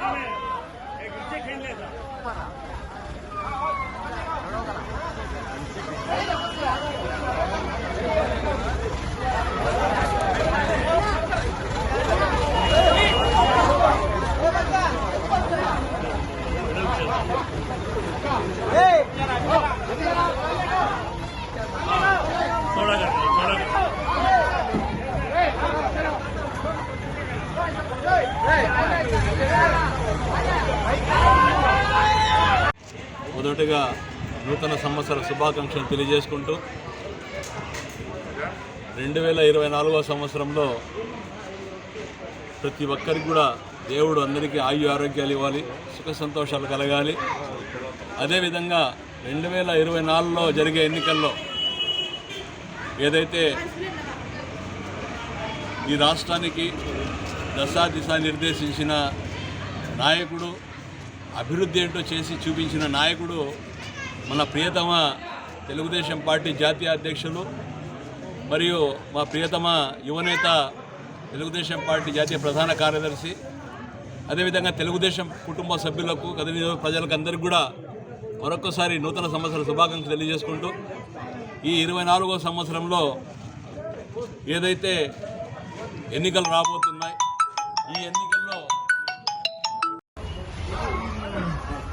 哎，这肯定是。మొదటగా నూతన సంవత్సర శుభాకాంక్షలు తెలియజేసుకుంటూ రెండు వేల ఇరవై నాలుగో సంవత్సరంలో ప్రతి ఒక్కరికి కూడా దేవుడు అందరికీ ఆయు ఆరోగ్యాలు ఇవ్వాలి సుఖ సంతోషాలు కలగాలి. అదేవిధంగా రెండు వేల ఇరవై నాలుగులో జరిగే ఎన్నికల్లో ఏదైతే ఈ రాష్ట్రానికి దశా దిశ నిర్దేశించిన నాయకుడు అభివృద్ధి ఏంటో చేసి చూపించిన నాయకుడు మన ప్రియతమ తెలుగుదేశం పార్టీ జాతీయ అధ్యక్షులు మరియు మా ప్రియతమ యువనేత తెలుగుదేశం పార్టీ జాతీయ ప్రధాన కార్యదర్శి. అదేవిధంగా తెలుగుదేశం కుటుంబ సభ్యులకు అదేవిధంగా ప్రజలకు అందరికీ కూడా మరొకసారి నూతన సంవత్సర శుభాకాంక్షలు తెలియజేసుకుంటూ ఈ ఇరవై నాలుగో సంవత్సరంలో ఏదైతే ఎన్నికలు రాబోతున్నాయి ఈ ఎన్నికల్లో